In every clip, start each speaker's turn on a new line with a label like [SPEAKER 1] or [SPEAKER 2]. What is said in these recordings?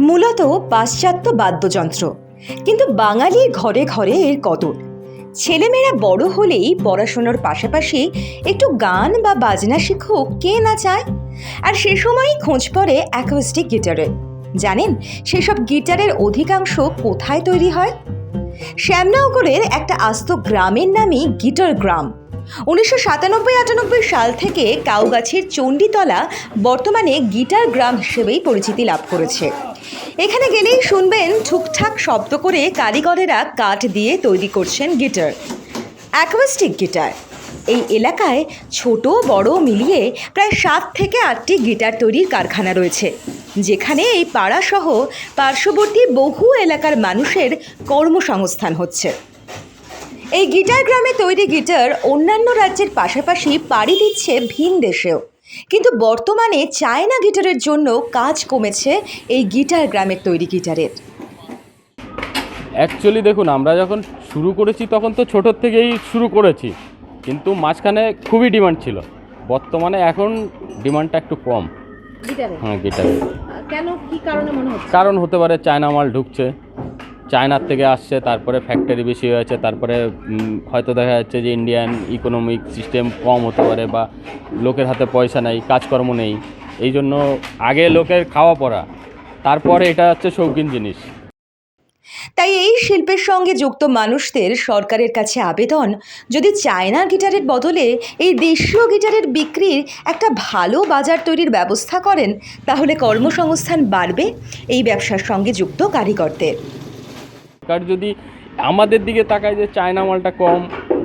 [SPEAKER 1] মূলত পাশ্চাত্য বাদ্যযন্ত্র। কিন্তু বাঙালি ঘরে ঘরে এর কদর। ছেলেমেয়েরা বড় হলেই পড়াশোনার পাশাপাশি একটু গান বা বাজনা শিখুক, কে না চায়? আর সে সময়ই খোঁজ পড়ে অ্যাকোস্টিক গিটারের জানেন, সেসব গিটারের অধিকাংশ কোথায় তৈরি হয়? শ্যামনগরের একটা আস্ত গ্রামের নামই গিটার গ্রাম উনিশশো সাতানব্বই আটানব্বই সাল থেকে কাউগাছির চণ্ডীতলা বর্তমানে গিটার গ্রাম হিসেবেই পরিচিতি লাভ করেছে। এখানে গেলেই শুনবেন ঠুকঠাক শব্দ করে কারিগরেরা কাঠ দিয়ে তৈরি করছেন গিটার। Acoustic guitar. এই এলাকায় ছোট, বড় মিলিয়ে প্রায় সাত থেকে আটটি গিটার তৈরির কারখানা রয়েছে, যেখানে এই পাড়াসহ পার্শ্ববর্তী বহু এলাকার মানুষের কর্মসংস্থান হচ্ছে। এই গিটার গ্রামে তৈরি গিটার অন্যান্য রাজ্যের পাশাপাশি পাড়ি দিচ্ছে ভিন দেশেও। কিন্তু বর্তমানে চায়না গিটারের জন্য কাজ কমেছে এই গিটার গ্রামের তৈরি গিটারের।
[SPEAKER 2] অ্যাকচুয়ালি দেখুন আমরা যখন শুরু করেছি তখন তো ছোটোর থেকেই শুরু করেছি কিন্তু মাঝখানে খুবই ডিমান্ড ছিল। বর্তমানে এখন ডিমান্ডটা একটু কম।
[SPEAKER 3] গিটারে?
[SPEAKER 2] হ্যাঁ গিটারে।
[SPEAKER 3] কেন? কি কারণে মনে হচ্ছে?
[SPEAKER 2] কারণ হতে পারে চায়না মাল ঢুকছে। চায়নার থেকে আসছে, তারপরে ফ্যাক্টরি বেশি হয়েছে, তারপরে হয়তো দেখা যাচ্ছে যে ইন্ডিয়ান ইকোনমিক সিস্টেম কম হতে পারে বা লোকের হাতে পয়সা নেই, কাজকর্ম নেই। এই জন্য আগে লোকের খাওয়া পড়া তারপরে এটা হচ্ছে শৌখিন জিনিস।
[SPEAKER 1] তাই এই শিল্পের সঙ্গে যুক্ত মানুষদের সরকারের কাছে আবেদন, যদি চায়নার গিটারের বদলে এই দেশীয় গিটারের বিক্রির একটা ভালো বাজার তৈরির ব্যবস্থা করেন, তাহলে কর্মসংস্থান বাড়বে, এই ব্যবসার সঙ্গে যুক্ত কারিগরদের।
[SPEAKER 2] সরকার যদি আমাদের দিকে তাকায় যে চায়না মালটা কম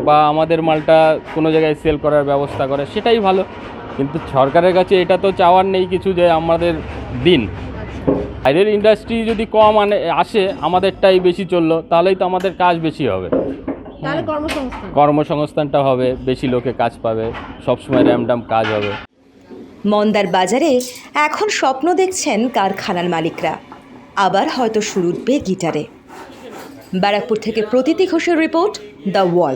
[SPEAKER 2] বা আমাদের মালটা কোনো জায়গায় সেল করার ব্যবস্থা করে সেটাই ভালো। কিন্তু সরকারের কাছে এটা তো চাওয়ার নেই কিছু যে আমাদের দিন। বাইরের ইন্ডাস্ট্রি যদি কম আনে আসে আমাদেরটাই বেশি চলল তাহলেই তো আমাদের কাজ বেশি হবে। কর্মসংস্থানটা হবে বেশি লোকে কাজ পাবে সবসময় র্যামডাম কাজ হবে।
[SPEAKER 1] মন্দার বাজারে এখন স্বপ্ন দেখছেন কারখানার মালিকরা। আবার হয়তো শুরু উঠবে গিটারে। ব্যারাকপুর থেকে প্রতীতি ঘোষের রিপোর্ট দ্য ওয়াল।